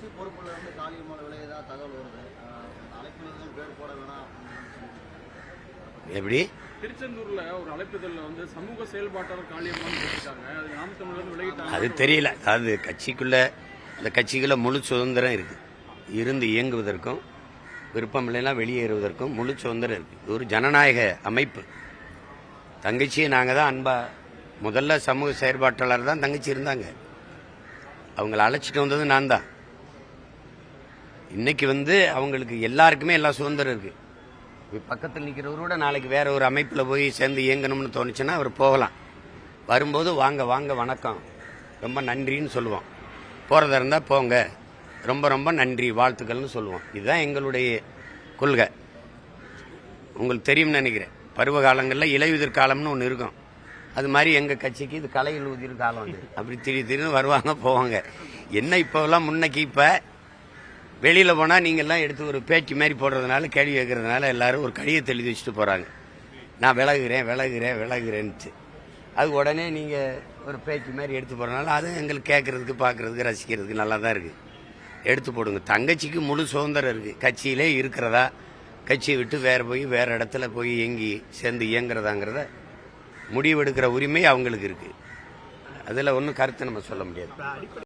கட்சி பொறுப்புல இருந்து காளியம்மாள் விளையதா தகவல் வருது. எதுவும் பேர் போட வேணாம் எப்படி? திருச்செந்தூர்ல ஒரு அழைப்புதல்ல வந்து சமூக செயல்பாட்டாளர் காளியம்மான்னு போட்டுட்டாங்க அது நாம் தமிழர் விலகிட்டாங்க அது தெரியல. அதாவது கட்சிக்குள்ள இந்த கட்சிக்குள்ள முழு சுதந்திரம் இருக்கு. இருந்து இயங்குவதற்கும் விருப்பமில்லைனா வெளியேறுவதற்கும் முழு சுதந்திரம் இருக்கு. இது ஒரு ஜனநாயக அமைப்பு. தங்கச்சியை நாங்கள் தான் அன்பா முதல்ல சமூக செயற்பாட்டாளர் தான் தங்கச்சி இருந்தாங்க. அவங்கள அழைச்சிட்டு வந்தது நான் தான். இன்னைக்கு வந்து அவங்களுக்கு எல்லாருக்குமே எல்லா சுதந்திரம் இருக்கு. பக்கத்தில் நிற்கிறவரோட நாளைக்கு வேற ஒரு அமைப்பில் போய் சேர்ந்து இயங்கணும்னு தோணுச்சுன்னா அவர் போகலாம். வரும்போது வாங்க வாங்க வணக்கம். ரொம்ப நன்றின்னு சொல்லுவோம். போகிறதா இருந்தால் போங்க. ரொம்ப ரொம்ப நன்றி வாழ்த்துக்கள்னு சொல்லுவோம். இதுதான் எங்களுடைய கொள்கை. உங்களுக்கு தெரியும்னு நினைக்கிறேன். பருவ காலங்களில் இலையுதிர் காலம்னு ஒன்று இருக்கும். அது மாதிரி எங்கள் கட்சிக்கு இது கலையில் உதிர் காலம் அப்படி திடீர் திடீர்னு வருவாங்க போவாங்க. என்ன இப்போலாம் முன்னைக்கு இப்போ வெளியில் போனால் நீங்கள்லாம் எடுத்து ஒரு பேச்சு மாதிரி போடுறதுனால கேள்வி கேட்குறதுனால எல்லாரும் ஒரு கடிதத்தை எழுதி வச்சுட்டு போகிறாங்க நான் விலகுறேன் விலகுறேன் விலகுறேன்ட்டு அது உடனே நீங்கள் ஒரு பேச்சு மாதிரி எடுத்து போடுறதுனால அது எங்களுக்கு கேட்குறதுக்கு பார்க்குறதுக்கு ரசிக்கிறதுக்கு நல்லா தான் இருக்குது எடுத்து போடுங்க. தங்கச்சிக்கு முழு சுதந்திரம் இருக்குது கட்சியிலே இருக்கிறதா? கட்சியை விட்டு வேறு போய் வேறு இடத்துல போய் இயங்கி சேர்ந்து இயங்குறதாங்கிறத முடிவெடுக்கிற உரிமை அவங்களுக்கு இருக்குது அதில் ஒன்றும் கருத்து நம்ம சொல்ல முடியாது.